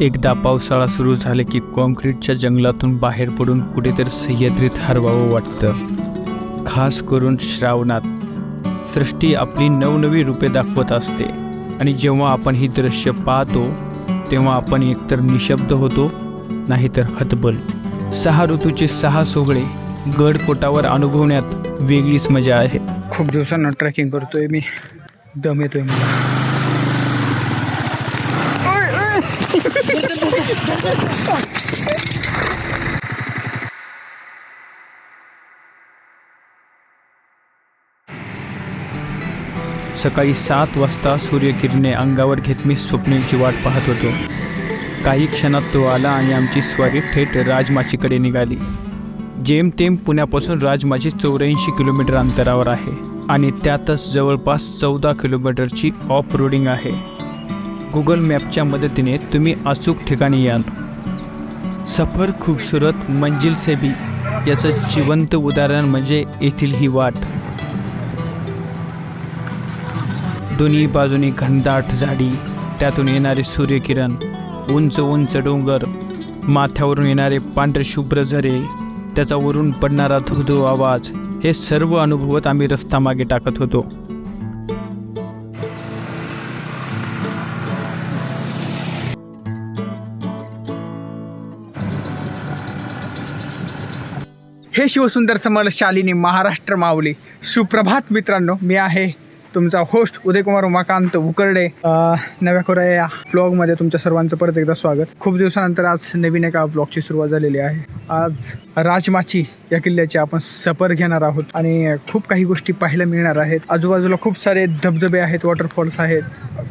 एकदा पावसाळा सुरू झाले की कॉन्क्रीटच्या जंगलातून बाहेर पडून कुठेतरी सह्याद्रीत हरवावं वाटतं. खास करून श्रावणात. सृष्टी आपली नवनवी रूपे दाखवत असते. आणि जेव्हा आपण ही दृश्य पाहतो तेव्हा आपण एकतर निशब्द होतो नाहीतर हतबल. सहा ऋतूचे सहा सोहळे गडकोटावर अनुभवण्यात वेगळीच मजा आहे. खूप दिवसांना ट्रेकिंग करतोय मी. दम येतोय मला. सकाळी सात वाजता सूर्यकिरणे अंगावर घेत मी स्वप्नीलची वाट पाहत होतो. काही क्षणात तो आला आणि आमची स्वारी थेट राजमाचीकडे निघाली. जेमतेम पुण्यापासून राजमाची चौऱ्याऐंशी किलोमीटर अंतरावर आहे आणि त्यातच जवळपास चौदा किलोमीटरची ऑफ रोडिंग आहे. गुगल मॅपच्या मदतीने तुम्ही अचूक ठिकाणी याल. सफर खूबसूरत मंजिल सेबी याचं जिवंत उदाहरण म्हणजे येथील ही वाट. दोन्ही बाजूनी घनदाट झाडी त्यातून येणारे सूर्यकिरण उंच उंच डोंगर माथ्यावरून येणारे पांढरे शुभ्र झरे त्याचा वरून पडणारा धुधो आवाज हे सर्व अनुभवत आम्ही रस्ता मागे टाकत होतो. हे शिवसुंदर समर शालिनी महाराष्ट्र माऊली सुप्रभात मित्रांनो मी आहे तुमचा होस्ट उदयकुमार उमाकांत उकरडे नव्या खोऱ्या या ब्लॉगमध्ये तुमच्या सर्वांचं परत एकदा स्वागत. खूप दिवसानंतर आज नवीन एका ब्लॉगची सुरुवात झालेली आहे. आज राजमाची या किल्ल्याची आपण सफर घेणार आहोत आणि खूप काही गोष्टी पाहायला मिळणार आहेत. आजूबाजूला खूप सारे धबधबे आहेत वॉटरफॉल्स आहेत.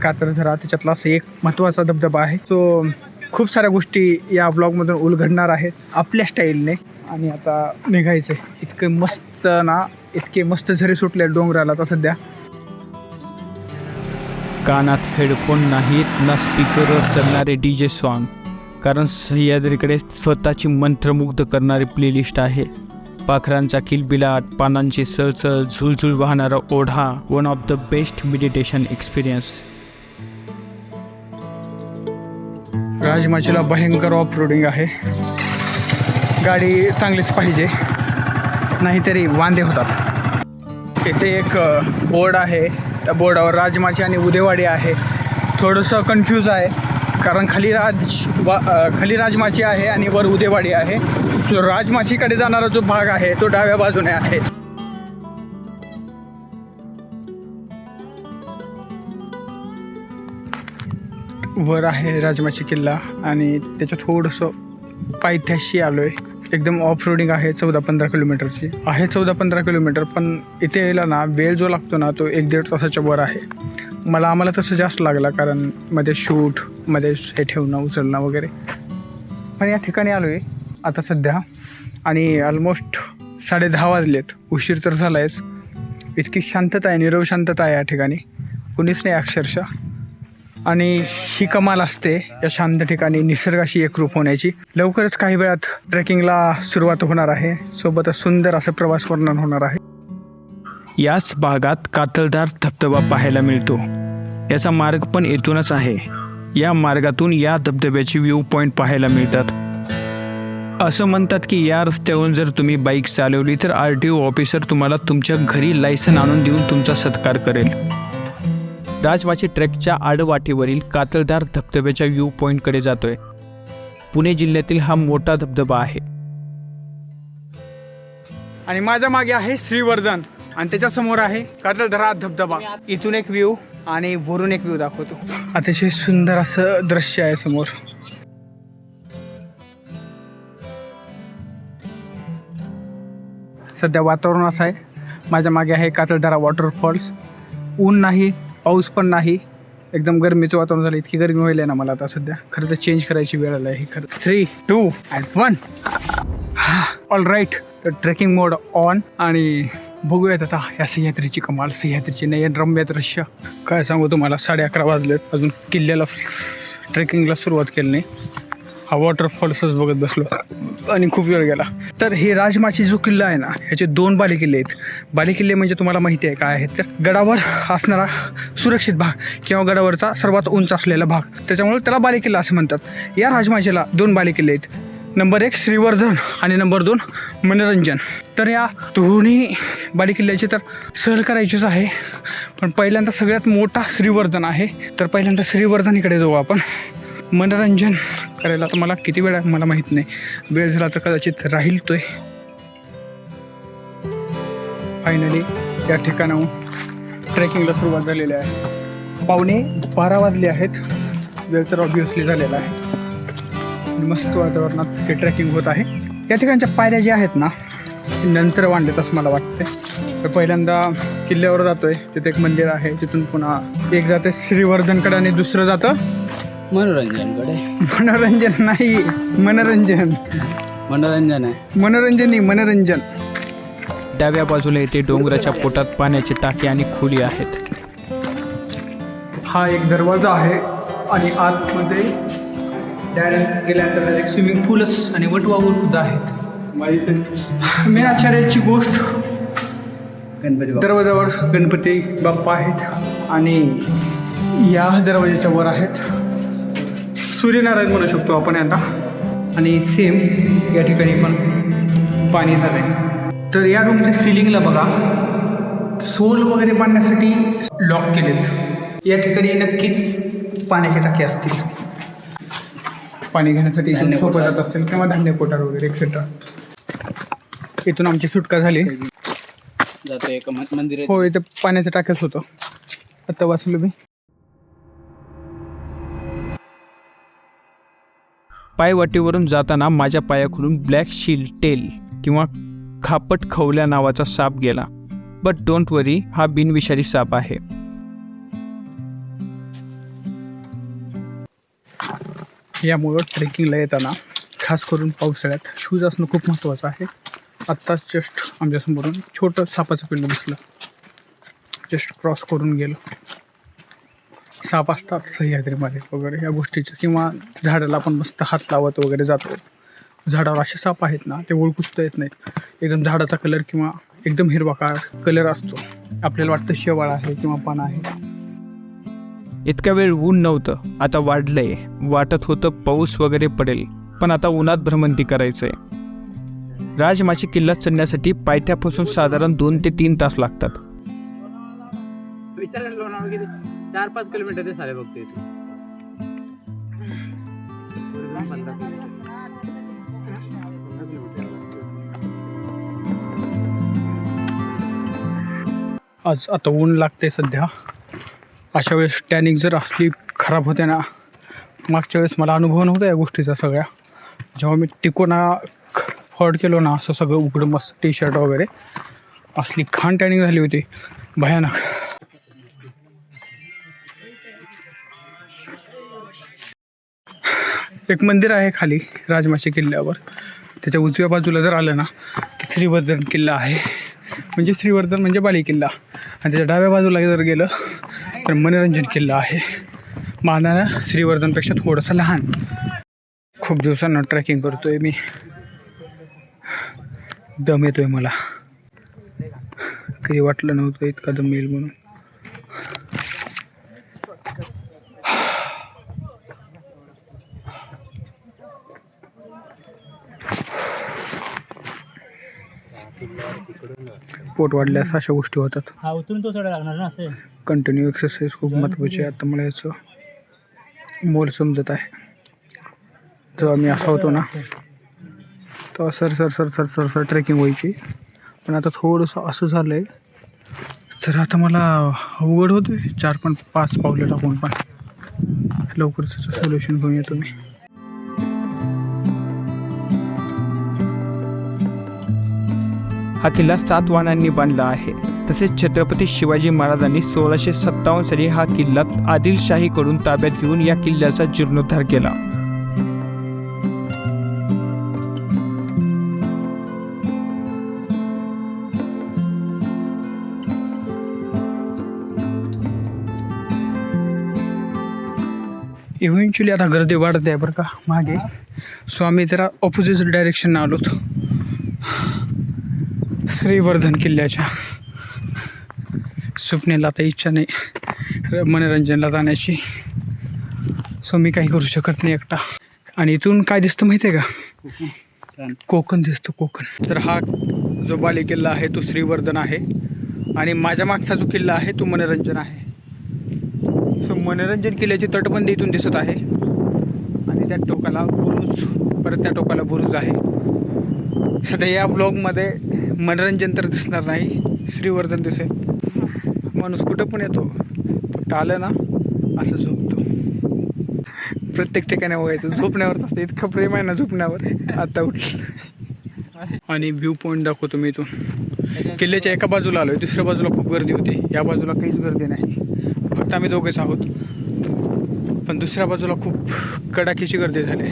कातरझरा त्याच्यातला असं एक महत्त्वाचा धबधबा आहे. सो खूप साऱ्या गोष्टी या ब्लॉगमधून उलगडणार आहेत आपल्या स्टाईलने आणि आता निघायचं इतके मस्त ना इतके मस्त झरे सुटले डोंगराला तर सध्या. कानात हेडफोन नाहीत ना स्पीकरवर चालणारे डी जे सॉन्ग कारण सह्याद्रीकडे स्वतःची मंत्रमुग्ध करणारी प्लेलिस्ट आहे. पाखरांचा किलबिलाट पानांची सळसळ झुळझुळ वाहणारा ओढा one of the best meditation experience राजमाचीला भयंकर ऑफ रोडिंग आहे. गाडी चांगलीच पाहिजे. नाहीतरी वांदे होतात. इथे एक बोर्ड आहे. त्या बोर्डावर राजमाची आणि उदेवाडी आहे. थोडंसं कन्फ्यूज आहे कारण खाली राज वा खाली राजमाची आहे आणि वर उदेवाडी आहे. तो राजमाचीकडे जाणारा जो भाग आहे तो डाव्या बाजूने आहे. वर आहे राजमाची किल्ला आणि त्याच्या थोडंसं पायथ्याशी आलो आहे एकदम ऑफ रोडिंग आहे चौदा पंधरा किलोमीटरची आहे चौदा पंधरा किलोमीटर पण इथे यायला ना वेळ जो लागतो ना तो एक दीड तासाच्या वर आहे. मला आम्हाला तसं जास्त लागला कारण मध्ये शूटमध्ये हे ठेवणं उचलणं वगैरे. पण या ठिकाणी आलो आहे आता सध्या. आणि ऑलमोस्ट साडे दहा वाजलेत. उशीर तर झाला आहेच इतकी शांतता आहे निरव शांतता आहे या ठिकाणी. कुणीच नाही अक्षरशः. आणि ही कमाल असते. या शांत ठिकाणी निसर्गाशी एकरूप होण्याची. लवकरच काही वेळात ट्रेकिंगला सुरुवात होणार आहे. सोबतच सुंदर असं प्रवास वर्णन होणार आहे. याच भागात कातळदार धबधबा पाहायला मिळतो. याचा मार्ग पण येथूनच आहे. या मार्गातून या धबधब्याचे व्ह्यू पॉईंट पाहायला मिळतात. असं म्हणतात की या रस्त्यावरून जर तुम्ही बाईक चालवली तर आर टी ओ ऑफिसर तुम्हाला तुमच्या घरी लायसन आणून देऊन तुमचा सत्कार करेल. राजवाची ट्रेकच्या आडवाटेवरील कातळदार धबधब्याच्या व्ह्यू पॉईंटकडे जातोय. पुणे जिल्ह्यातील हा मोठा धबधबा आहे. आणि माझ्या मागे आहे श्रीवर्धन आणि त्याच्यासमोर आहे कातळधरा धबधबा. इथून एक व्ह्यू आणि वरून एक व्ह्यू दाखवतो. अतिशय सुंदर असं दृश्य आहे समोर. सध्या वातावरण असं आहे. माझ्या मागे आहे कातळधरा वॉटरफॉल्स ऊन नाही पाऊस पण नाही. एकदम गरमीचं वातावरण झालं. इतकी गरमी होईल आहे ना मला आता सध्या. खरं तर चेंज करायची वेळ आली आहे. खरं. Three two and one all right trekking mode on आणि बघूयात आता या सह्याद्रीची कमाल. सह्याद्रीची नयन रम्य दृश्य. काय सांगू तुम्हाला? साडे अकरा वाजलेत. अजून किल्ल्याला ट्रेकिंगला सुरुवात केली नाही. हा वॉटरफॉल्सच बघत बसलो. आणि खूप वेळ गेला. तर हे राजमाची जो किल्ला आहे ना ह्याचे दोन बालेकिल्ले आहेत. बालेकिल्ले म्हणजे तुम्हाला माहिती आहे काय आहेत तर गडावर असणारा सुरक्षित भाग किंवा गडावरचा सर्वात उंच असलेला भाग. त्याच्यामुळे त्याला बालेकिल्ला असं म्हणतात. या राजमाचेला दोन बालेकिल्ले आहेत. नंबर एक श्रीवर्धन आणि नंबर दोन मनोरंजन. तर या दोन्ही बालेकिल्ल्याची तर सहल करायचीच आहे. पण पहिल्यांदा सगळ्यात मोठा श्रीवर्धन आहे. तर पहिल्यांदा श्रीवर्धन इकडे जाऊ आपण. मनोरंजन करायला तर मला किती वेळ आहे मला माहीत नाही. वेळ झाला तर कदाचित राहील तोय फायनली या ठिकाणाहून ट्रेकिंगला सुरुवात झालेली आहे. पावणे बारा वाजले आहेत. वेळ तर ऑब्विसली झालेला आहे. आणि मस्त वातावरणात हे ट्रेकिंग होत आहे. या ठिकाणच्या पायऱ्या ज्या आहेत ना नंतर वाढलेत असं मला वाटते तर पहिल्यांदा किल्ल्यावर जातोय. तिथे एक मंदिर आहे. तिथून पुन्हा एक जाते श्रीवर्धनकडे आणि दुसरं जातं मनोरंजनकडे. मनोरंजन नाही मनोरंजन. मनोरंजन आहे. मनोरंजन नाही मनोरंजन. डाव्या बाजूला येथे डोंगराच्या पोटात पाण्याची टाकी आणि खोली आहेत. हा एक दरवाजा आहे आणि आतमध्ये डायरेक्ट गेल्यानंतर एक स्विमिंग पूलच आणि वटवागूळ सुद्धा आहेत. मेन आश्चर्याची गोष्ट गणपती बाप्पा. दरवाजावर गणपती बाप्पा आहेत आणि या दरवाजाच्या वर आहेत. सूर्यनारायण म्हणू शकतो आपण यांना. आणि सेम या ठिकाणी पण पाणी झालं तर या रूमच्या सिलिंगला बघा. सोल वगैरे बांधण्यासाठी लॉक केलेत. या ठिकाणी नक्कीच पाण्याचे टाके असतील. पाणी घेण्यासाठी सोपं. जात असतील किंवा धान्य कोठार वगैरे एक्सेट्रा इथून आमची सुटका झाली. जातो मंदिर आहे हो इथे पाण्याच्या टाक्याच होतं. आता वाचलो मी. पायवाटेवरून जाताना माझ्या पायाकडून ब्लॅक शील टेल किंवा खापट खवल्या नावाचा साप गेला. बट डोंट वरी हा बिनविषारी साप आहे. यामुळं ट्रेकिंगला येताना खास करून पावसाळ्यात शूज असणं खूप महत्त्वाचं आहे. आत्ताच जस्ट आमच्यासमोरून छोटं सापाचं पिंड दिसलं. जस्ट क्रॉस करून गेलं. साप असतात सह्याद्रीमध्ये वगैरे या गोष्टीचं. किंवा झाडाला आपण मस्त हात लावत वगैरे जातो. झाडावर असे साप आहेत ना ते ओळखूसुद्धा येत नाहीत. एकदम झाडाचा कलर किंवा एकदम हिरवाकार कलर असतो. आपल्याला वाटतं शेवाळ आहे किंवा पान आहे. इतक्या वेळ ऊन नव्हतं. आता वाढलंय. वाटत होतं पाऊस वगैरे पडेल. पण आता उन्हात भ्रमंती करायचंय. राजमाची किल्ला चढण्यासाठी पायथ्यापासून साधारण दोन ते तीन तास लागतात. चार पाच किलोमीटर ते सारे बघतो इथे पंधरा आज आता ऊन लागते सध्या. अशा वेळेस टॅनिंग जर असली खराब होते ना मागच्या वेळेस मला अनुभव नव्हता या गोष्टीचा सगळ्या. जेव्हा मी टिकोना फॉर्ड केलो ना असं सगळं उघडं मस्त टी शर्ट वगैरे असली खाण टॅनिंग झाली होती. भयानक. एक मंदिर आहे खाली राजमाशी किल्ल्यावर. त्याच्या उजव्या बाजूला जर आलं ना तर श्रीवर्धन किल्ला आहे. म्हणजे श्रीवर्धन म्हणजे बाली किल्ला. आणि त्याच्या डाव्या बाजूला जर गेलं तर मनोरंजन किल्ला आहे. मानाला श्रीवर्धनपेक्षा थोडंसं लहान. खूप दिवसांना ट्रॅकिंग करतो आहे मी. दम येतो आहे मला. कधी वाटलं नव्हतं इतका दम येईल म्हणून. पोट वाढल्यास अशा गोष्टी होतात. हा उतरून तो सोडा लागणार ना असं? कंटिन्यू एक्सरसाइज खूप महत्त्वाची आहे. आता मला याचं मोल समजत आहे. जेव्हा मी असा होतो ना तेव्हा सर सर सर सर सर सर ट्रेकिंग व्हायची. पण आता थोडंसं असं झालं आहे तर आता मला अवघड होतं चार पण पाच पावलं टाकून पण. लवकरच सोल्युशन घेऊन येतो मी. हा किल्ला सातवाणांनी बांधला आहे. तसेच छत्रपती शिवाजी महाराजांनी सोळाशे सत्तावन्न साली हा किल्ला आदिलशाहीकडून ताब्यात घेऊन या किल्ल्याचा जीर्णोद्धार केला. इव्हनिंग आता गर्दी वाढत आहे बरं का मागे. सो आम्ही जरा ऑपोजिट डायरेक्शननं आलोत. श्रीवर्धन किल्ल्याच्या. स्वप्नेला आता इच्छा नाही. र- मनोरंजनला जाण्याची. सो मी काही करू शकत नाही एकटा. आणि इथून काय दिसतं माहिती आहे का? कोकण. दिसतं कोकण. तर हा जो बाले किल्ला आहे तो श्रीवर्धन आहे. आणि माझ्या मागचा जो किल्ला आहे तो मनोरंजन आहे. सो मनोरंजन किल्ल्याची तटबंदी इथून दिसत आहे. आणि त्या टोकाला बुरुज परत त्या टोकाला बुरुज आहे. सध्या या ब्लॉगमध्ये मनोरंजन तर दिसणार नाही. श्रीवर्धन दिसेल माणूस कुठं पण येतो. फक्त आलं ना असं झोपतो. प्रत्येक ठिकाणी बघायचं. झोपण्यावरच असतं. इतकं प्रेम आहे ना झोपण्यावर. आता उठलं. आणि व्ह्यू पॉईंट दाखवतो मी इथून. किल्ल्याच्या एका बाजूला आलो दुसऱ्या बाजूला खूप गर्दी होती. या बाजूला काहीच गर्दी नाही. फक्त आम्ही दोघेच आहोत. पण दुसऱ्या बाजूला खूप कडाकीची गर्दी झाली.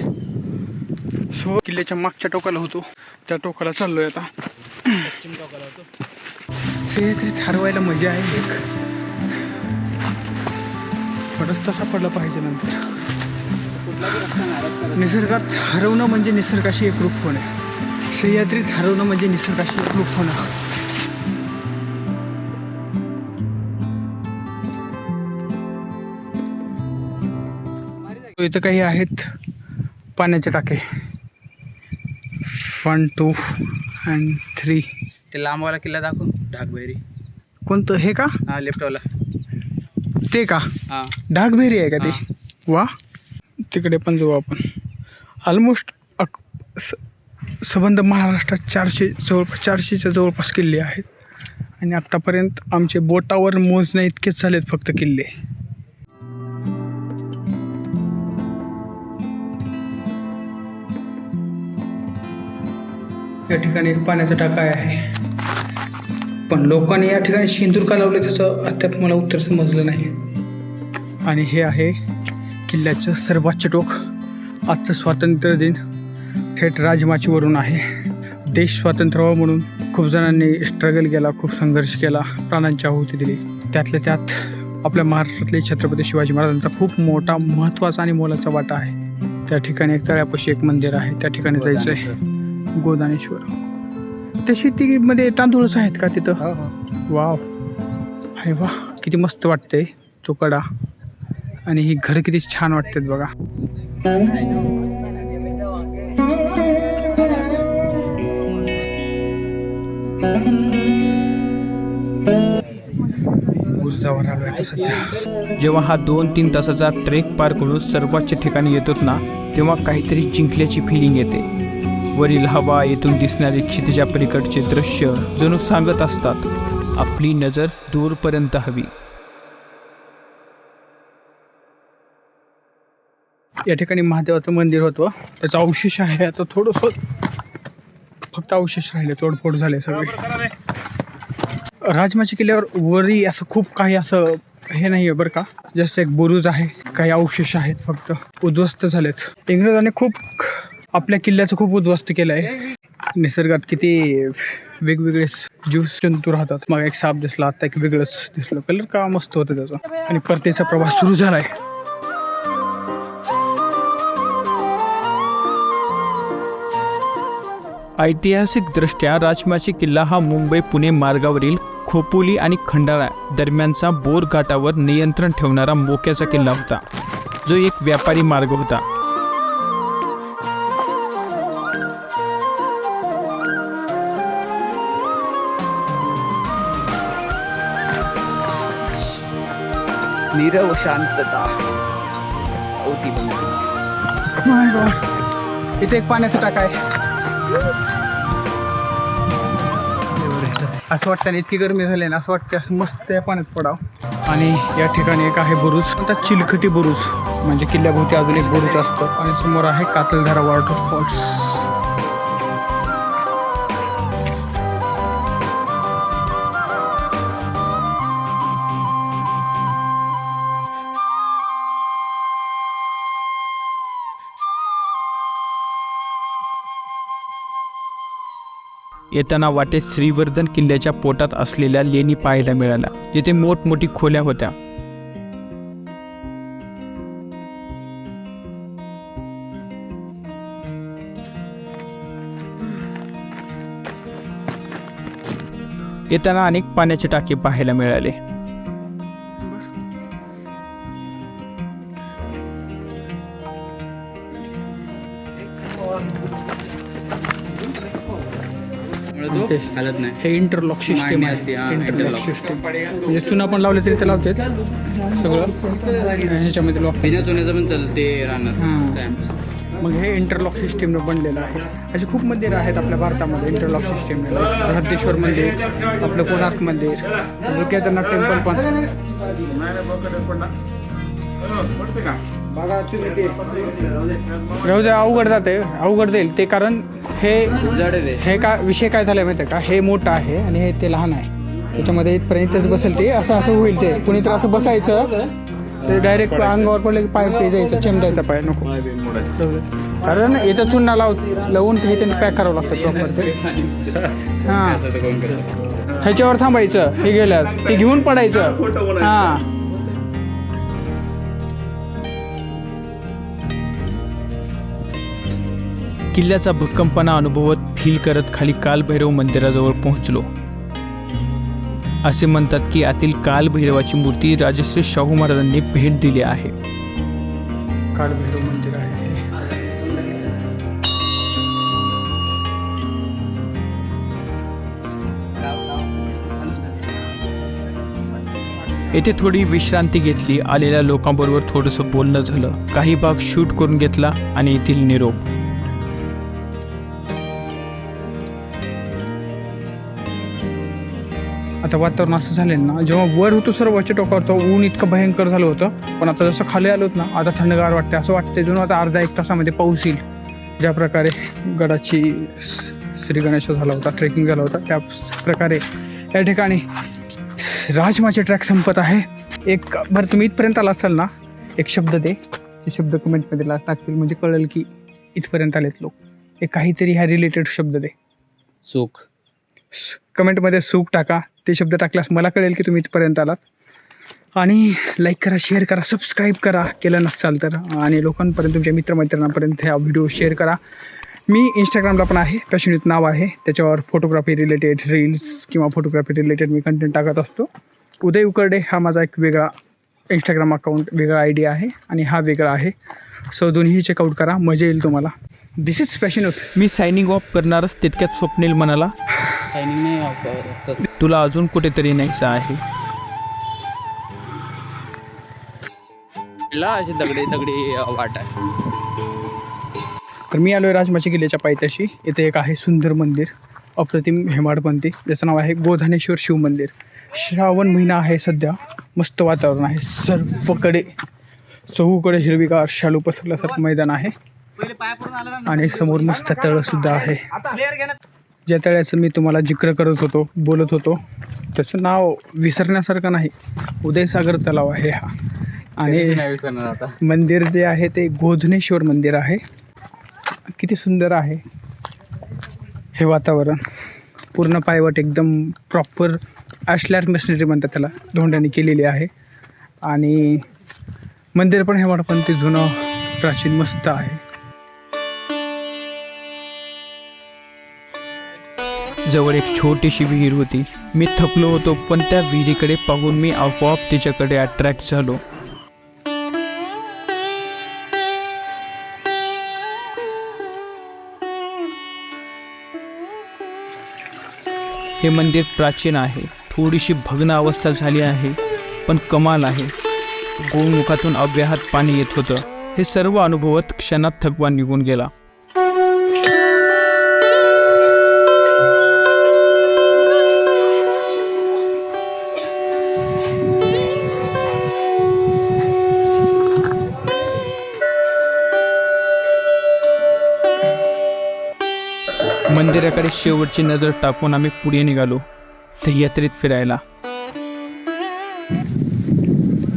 सो किल्ल्याच्या मागच्या टोकाला होतो. त्या टोकाला चाललोय आता. सह्याद्रीत हरवायला मजा आहे एक. थोडंच तसा पडला पाहिजे नंतर. निसर्गात हरवणं म्हणजे निसर्गाशी एकरूप होणे. सह्याद्रीत हरवणं म्हणजे निसर्गाशी एकरूप होणं. इथं काही आहेत पाण्याचे टाके. One two and three. ते लांबवाला किल्ला दाखव. ढाकबैरी कोणतं? हे का? हा लेफ्टवाला. ते का? हा. ढाकबेरी आहे का ते. वा. तिकडे पण जाऊ आपण. ऑलमोस्ट अक स संबंध महाराष्ट्रात चारशे जवळपास चारशेच्या जवळपास किल्ले आहेत. आणि आत्तापर्यंत आमचे बोटावर मोजण्या इतकेच झालेत फक्त किल्ले. या ठिकाणी एक पाण्याचा टाका आहे. पण लोकांनी या ठिकाणी शिंदूर का लावले त्याचं अद्याप मला उत्तर समजलं नाही. आणि हे आहे किल्ल्याचं सर्वोच्च टोक. आजचं स्वातंत्र्य दिन थेट राजमाचीवरून आहे. देश स्वातंत्र्य व्हावा म्हणून खूप जणांनी स्ट्रगल केला खूप संघर्ष केला प्राणांची आहुती दिली. त्यातल्या त्यात आपल्या महाराष्ट्रातले छत्रपती शिवाजी महाराजांचा खूप मोठा महत्त्वाचा आणि मोलाचा वाटा आहे. त्या ठिकाणी एक तळ्यापाशी एक मंदिर आहे. त्या ठिकाणी जायचं आहे गोदानेश्वर. त्या शेतीमध्ये तांदूळच आहेत का तिथं? हो हो. वाव. अरे वा किती मस्त वाटतंय तो कडा. आणि ही घर किती छान वाटतात बघा. गुरुजावर आलो आहे सध्या. जेव्हा हा दोन तीन तासाचा ट्रेक पार करून सर्वोच्च ठिकाणी येतोत ना तेव्हा काहीतरी जिंकल्याची फिलिंग येते. वरील हवा येथून दिसणारे क्षितिजा पलीकडचे दृश्य जणू सांगत असतात. आपली नजर दूरपर्यंत हवी. या ठिकाणी महादेवाचं मंदिर होतं. त्याचा अवशेष आहे. आता थोडंसं फक्त अवशेष राहिले. तोडफोड झाले सगळे. राजमाची किल्ल्यावर वरी असं खूप काही असं हे नाही आहे बरं का. जस्ट एक बुरुज आहे. काही अवशेष आहेत फक्त. उद्ध्वस्त झालेत. इंग्रजांनी खूप आपल्या किल्ल्याचं खूप उद्ध्वस्त केलं आहे निसर्गात किती वेगवेगळे जीव जंतू राहतात. मग एक साप दिसला आता एक वेगळंच दिसलं. कलर का मस्त होतं त्याचा? आणि परतीचा प्रवास सुरू झाला आहे ऐतिहासिकदृष्ट्या राजमाची किल्ला हा मुंबई पुणे मार्गावरील खोपोली आणि खंडाळा दरम्यानचा बोर घाटावर नियंत्रण ठेवणारा मोक्याचा किल्ला होता. जो एक व्यापारी मार्ग होता. नीरव शांतता. अवतीभोवती. इथे एक पाण्याचा टाका आहे. असं वाटतं इतकी गरमी झाली ना असं वाटतं असं मस्त त्या पाण्यात पडाव. आणि या ठिकाणी एक आहे बुरुज. आता चिलखटी बुरुज. म्हणजे किल्ल्याभोवती अजून एक बुरुज असतो. आणि समोर आहे कातलधारा वॉटर स्पॉट्स येताना वाटेत श्रीवर्धन किल्ल्याच्या पोटात असलेल्या लेणी पाहायला मिळाल्या येथे मोठमोठी खोल्या होत्या. येताना अनेक पाण्याचे टाके पाहायला मिळाले. हालत नाही हे इंटरलॉक सिस्टीम मांडणी असते, हा, इंटरलॉक interlock. सिस्टीम म्हणजे चुना पण लावले तरी ते लावतात सगळं आणि ह्याच्यामध्ये लॉक बिना चुन्याचं पण चालते राहणार हां. मग हे इंटरलॉक सिस्टीमनं बनलेलं आहे असे खूप मंदिर आहेत आपल्या भारतामध्ये इंटरलॉक सिस्टीम हद्देश्वर मंदिर आपलं कोणार्क मंदिर अजून केदारनाथ टेम्पल पण राहू द्या अवघड जाते अवघड जाईल. ते कारण हे ते. हे का विषय काय झालाय माहिती आहे का? हे मोठं आहे आणि हे ते लहान आहे. त्याच्यामध्ये इथपर्यंतच बसेल ते. असं असं होईल ते. कुणी तर असं बसायचं. ते डायरेक्ट अंगावर पडलं की पाय पे जायचं. चेमडायचा पाय नको. कारण याचा चुन्ना लाव लावून हे त्यांनी पॅक करावं लागतं प्रॉपर हां. कोण करतं? ह्याच्यावर थांबायचं. हे गेल्यावर. ते घेऊन पडायचं. हां. किल्ल्याचा भक्कमपणा अनुभवत फील करत खाली कालभैरव मंदिराजवळ पोहोचलो. असे म्हणतात की आतील कालभैरवाची मूर्ती राजश्री शाहू महाराजांनी भेट दिली आहे. काळभैरव मंदिर आहे येथे थोडी विश्रांती घेतली. आलेल्या लोकांबरोबर थोडंसं बोलणं झालं. काही भाग शूट करून घेतला आणि येथील निरोप. आता वातावरण असं झालं ना जेव्हा वर होतो सर्वच्या टोकावर तो ऊन इतकं भयंकर झालं होतं. पण आता जसं खाली आलोत ना आता थंडगार वाटते असं वाटते जणू आता अर्धा एक तासामध्ये पाऊस येईल. ज्या प्रकारे गडाची श्री गणेश झाला होता ट्रेकिंग झाला होता त्या प्रकारे या ठिकाणी राजमाचे ट्रॅक संपत आहे. एक बरं तुम्ही इथपर्यंत आला असाल ना एक शब्द दे. ते शब्द कमेंटमध्ये ला- टाकतील म्हणजे कळेल की इथपर्यंत आलेत लोक. एक काहीतरी ह्या रिलेटेड शब्द दे. सुख कमेंटमध्ये सूक टाका. ते शब्द टाकल्यास मला कळेल की तुम्ही इथपर्यंत आलात. आणि लाईक करा शेअर करा सबस्क्राईब करा केलं नसाल तर. आणि लोकांपर्यंत तुमच्या मित्रमैत्रिणांपर्यंत हा व्हिडिओ शेअर करा. मी इंस्टाग्रामला पण आहे पॅशनित नाव आहे. त्याच्यावर फोटोग्राफी रिलेटेड रील्स किंवा फोटोग्राफी रिलेटेड मी कंटेंट टाकत असतो. उदय उकरडे हा माझा एक वेगळा इंस्टाग्राम अकाउंट वेगळा आय डी आहे आणि हा वेगळा आहे. सो दोन्ही चेकआउट करा. मजा येईल तुम्हाला. दिस इज पॅशन मी सायनिंग ऑफ करणारच तितक्यात स्वप्नील म्हणाला सायनिंग नाही. तुला अजून कुठेतरी न्यायचं आहे. ला अशी दगडी दगडी वाट आहे. तर मी आलो आहे राजमाची किल्ल्याच्या पायथ्याशी. इथे एक आहे सुंदर मंदिर अप्रतिम हेमाडपंथी. ज्याचं नाव आहे गोधानेश्वर शिव मंदिर. श्रावण महिना आहे सध्या. मस्त वातावरण आहे. सर्वकडे चहूकडे हिरवीगार शालू पसरल्यासारखं मैदान आहे. आणि समोर मस्त तळंसुद्धा आहे. ज्या तळ्याचं मी तुम्हाला जिक्र करत होतो बोलत होतो त्याचं नाव विसरण्यासारखं नाही. उदयसागर तलाव आहे हा. आणि मंदिर जे आहे ते गोधनेश्वर मंदिर आहे. किती सुंदर आहे हे वातावरण. पूर्ण पायवट एकदम प्रॉपर ॲशलॅर मशिनरी म्हणतात त्याला धोंड्याने केलेली आहे. आणि मंदिर पण हे वाटतं पण ते जुनं प्राचीन मस्त आहे. जवळ एक छोटीशी विहीर होती. मी थकलो होतो पण त्या विहिरीकडे पाहून मी आपोआप तिच्याकडे अट्रॅक्ट झालो. हे मंदिर प्राचीन आहे. थोडीशी भग्न अवस्था झाली आहे पण कमाल आहे. गोमुखातून अव्याहत पाणी येत होतं. हे सर्व अनुभवत क्षणात थकवा निघून गेला. मंदिराकडे शेवटची नजर टाकून आम्ही पुढे निघालो सह्यात्रीत फिरायला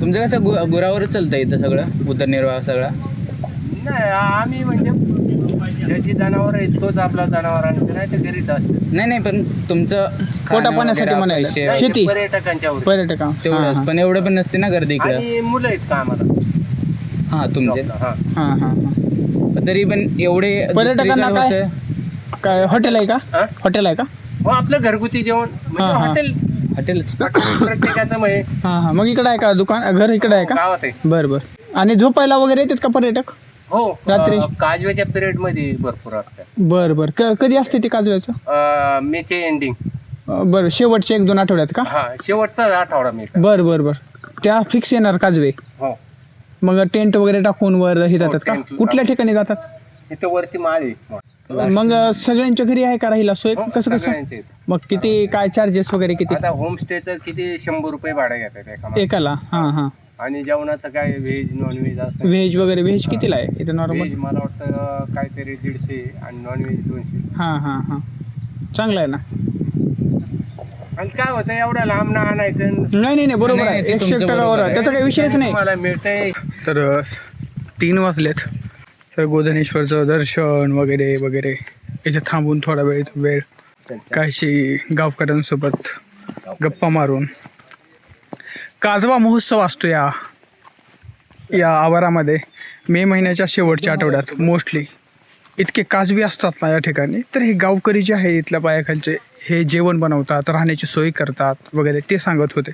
तुमचं कसं गु गुरावरच चालतं इथं सगळं उदरनिर्वाह सगळा नाही आम्ही म्हणजे ज्याची जनावर आहे तोच आपला जनावरांचं नाही तर घरीच असतं नाही नाही पण तुमचं पोटा खाणं पाण्यासाठी वगैरे, म्हणायला. पैसे शेती. ते पर्यटकांच्या पर्यटक हां, तेवढंच पण एवढं पण नसते ना गर्दी इकडं आणि मुलं आहेत का आम्हाला हा तुमचे हा हां. तरी पण एवढे पर्यटकांना दुसरीकडे काय? होतं. काय हॉटेल आहे का? हा? हॉटेल आहे का? हो आपलं घरगुती जेवण म्हणजे हा, हा. हॉटेल हॉटेलच प्रत्येकाचं म्हणजे. हां हां. मग इकडं आहे का दुकान? घर इकडं आहे का? गावात आहे. बरं बरं. आणि झोपायला वगैरे येतात का पर्यटक? हो रात्री? अं, काजव्याच्या पिरियडमध्ये भरपूर असतात. बरं बरं. क कधी असते ते काजव्याचं? अं, मेचे एंडिंग अं, बरं. शेवटचे एक दोन आठवड्यात का? हा शेवटचा आठवडा मे बरं बरं बरं. त्या फिक्स येणार काजवे. हो. मग टेंट वगैरे टाकून वर हे जातात का? tent कुठल्या ठिकाणी जातात? तिथं वरती माळ मग सगळ्यांच्या घरी आहे का राहिला सोय? हो, कसं कसं? सगळ्यांचे. मग किती काय चार्जेस वगैरे किती? आता होमस्टेचं किती? शंभर रुपये भाडं घेतात एका माणसाला. एकाला? हां हां. आणि जेवणाचं काय? व्हेज नॉन व्हेज असं व्हेज वगैरे व्हेज कितीला आहे? इथं नॉर्मल व्हेज मला वाटतं अं, काहीतरी दीडशे आणि नॉन व्हेज दोनशे. हां हां हां. चांगलं आहे ना? आणि काय होतं एवढं लांब ना आणायचं? नाही नाही नाही बरोबर नाही, आहे. ते एकशे तुमचं टक्का बरोबर बरोबर आहे. त्याचा काही विषयच नाही. मला मिळतंय. तर अ, तीन वाजलेत. गोधनेश्वरचं दर्शन वगैरे वगैरे. इथे थांबून थोडा वेळ वेळ काहीशी गावकऱ्यांसोबत गप्पा मारून. काजवा महोत्सव असतो या या आवारामध्ये. मे महिन्याच्या शेवटच्या आठवड्यात मोस्टली इतके काजवी असतात ना या ठिकाणी तर हे गावकरी जे आहे इथल्या पायाखालचे हे जेवण बनवतात राहण्याची सोय करतात वगैरे ते सांगत होते.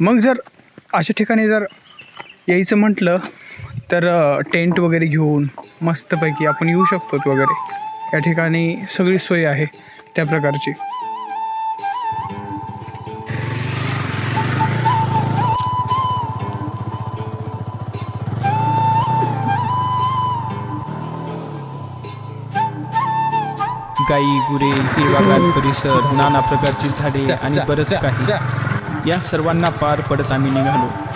मग जर अशा ठिकाणी जर यायचं म्हटलं तर टेंट वगैरे घेऊन मस्तपैकी आपण येऊ शकतो वगैरे. या ठिकाणी सगळी सोय आहे त्या प्रकारची. गाई गुरे हिरवागार परिसर नाना प्रकारची झाडे आणि बरंच काही. या सर्वांना पार पडत आम्ही निघालो.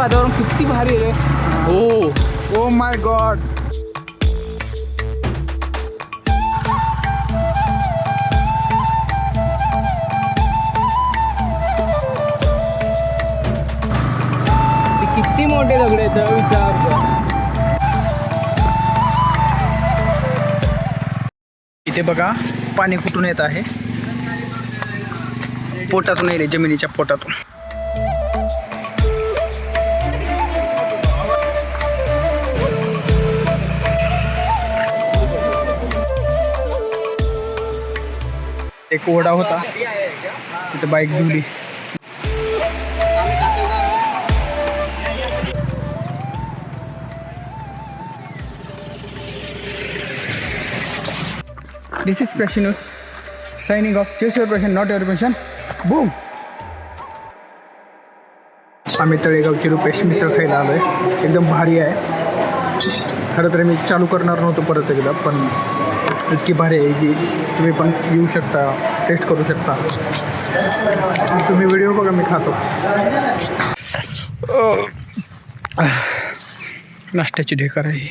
वातावरण किती भारी रे. हो. ओ माय गॉड किती मोठे दगड आहेत विचार. इथे बघा पाणी कुठून येत आहे? पोटातून येते जमिनीच्या पोटातून. एक ओढा होता तिथे बाईक धुली This is Prashinu signing off. Chase your passion, not your passion. Boom! आम्ही तळेगावची रुपेश मिसळ खायला आलो आहे एकदम भारी आहे खरं तर मी चालू करणार नव्हतो परत एकदा पण इतकी भारी आहे की तुम्ही पण येऊ शकता टेस्ट करू शकता. तुम्ही व्हिडिओ बघा मी खातो. नाश्त्याची ढेकर आहे.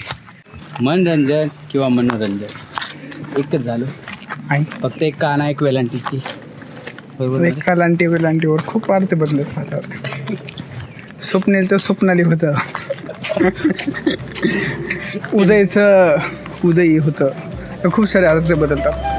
मनोरंजन किंवा मनोरंजन? एकच झालं. आई. फक्त एक काना एक वेलांटीची. बरोबर आहे? कलांटी वेलांटीवर खूप अर्थ बदलत राहतात. स्वप्नेलचं स्वप्नाली होतं. उदयचं उदयी होतं. खूप सारे अर्थ बदलतात.